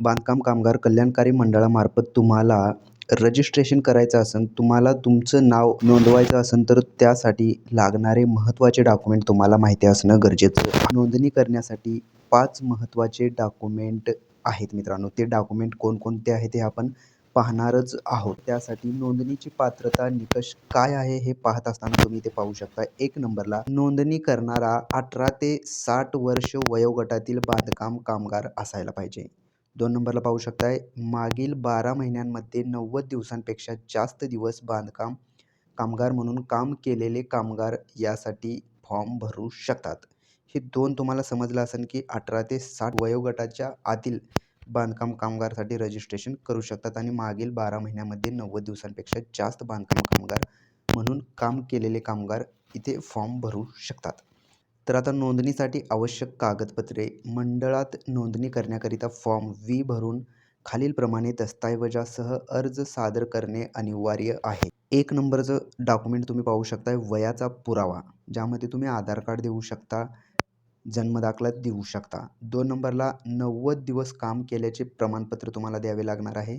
बांधकाम कामगार कल्याणकारी मंडळामार्फत तुम्हाला रजिस्ट्रेशन करायचं असेल तुम्हाला तुमचं नाव नोंदवायचं असेल तर त्यासाठी लागणारे महत्त्वाचे डॉक्युमेंट तुम्हाला माहिती असणं गरजेचं नोंदणी करण्यासाठी पाच महत्त्वाचे डॉक्युमेंट आहेत मित्रांनो. ते डॉक्युमेंट कोणकोणते आहेत हे आपण पाहणारच आहोत. त्यासाठी नोंदणीची पात्रता निकष काय आहे हे पाहत असताना तुम्ही ते पाहू शकता. एक नंबरला नोंदणी करणारा अठरा ते साठ वर्ष वयोगटातील बांधकाम कामगार असायला पाहिजे. दोन नंबरला पाहू शकताय. मागील बारा महिन्यांमध्ये नव्वद दिवसांपेक्षा जास्त दिवस बांधकाम कामगार म्हणून काम केलेले कामगार यासाठी फॉर्म भरू शकतात. हे दोन तुम्हाला समजलं असेल की अठरा ते साठ वयोगटाच्या आतील बांधकाम कामगारसाठी रजिस्ट्रेशन करू शकतात आणि मागील बारा महिन्यामध्ये नव्वद दिवसांपेक्षा जास्त बांधकाम कामगार म्हणून काम केलेले कामगार इथे फॉर्म भरू शकतात. तर आता नोंदणीसाठी आवश्यक कागदपत्रे मंडळात नोंदणी करण्याकरिता फॉर्म व्ही भरून खालीलप्रमाणे दस्तऐवजासह अर्ज सादर करणे अनिवार्य आहे. एक नंबरचं डॉक्युमेंट तुम्ही पाहू शकताय वयाचा पुरावा ज्यामध्ये तुम्ही आधार कार्ड देऊ शकता जन्मदाखला देऊ शकता. दोन नंबरला नव्वद दिवस काम केल्याचे प्रमाणपत्र तुम्हाला द्यावे लागणार आहे.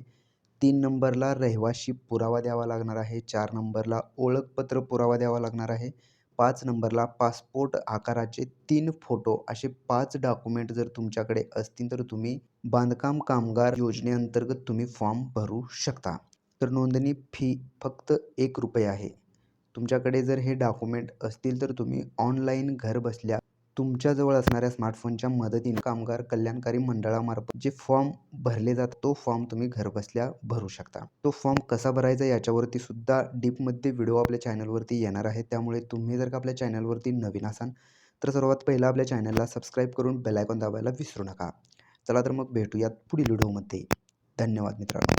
तीन नंबरला रहिवाशी पुरावा द्यावा लागणार आहे. चार नंबरला ओळखपत्र पुरावा द्यावा लागणार आहे. पाच नंबरला पासपोर्ट आकाराचे तीन फोटो असे पाच डॉक्युमेंट जर तुमच्याकडे असतील तर तुम्ही बांधकाम कामगार योजनेअंतर्गत तुम्ही फॉर्म भरू शकता. तर नोंदणी फी फक्त एक रुपये आहे. तुमच्याकडे जर हे डॉक्युमेंट असतील तर तुम्ही ऑनलाईन घरबसल्या तुमच्याजवळ असणाऱ्या स्मार्टफोनच्या मदतीने कामगार कल्याणकारी मंडळामार्फत जे फॉर्म भरले जातात तो फॉर्म तुम्ही घरबसल्या भरू शकता. तो फॉर्म कसा भरायचा याच्यावरती सुद्धा डीपमध्ये व्हिडिओ आपल्या चॅनलवरती येणार आहे त्यामुळे तुम्ही जर का आपल्या चॅनलवरती नवीन असाल तर सर्वात पहिलं आपल्या चॅनलला सबस्क्राईब करून बेलायकॉन दाबायला विसरू नका. चला तर मग भेटूयात पुढील व्हिडिओमध्ये. धन्यवाद मित्रांनो.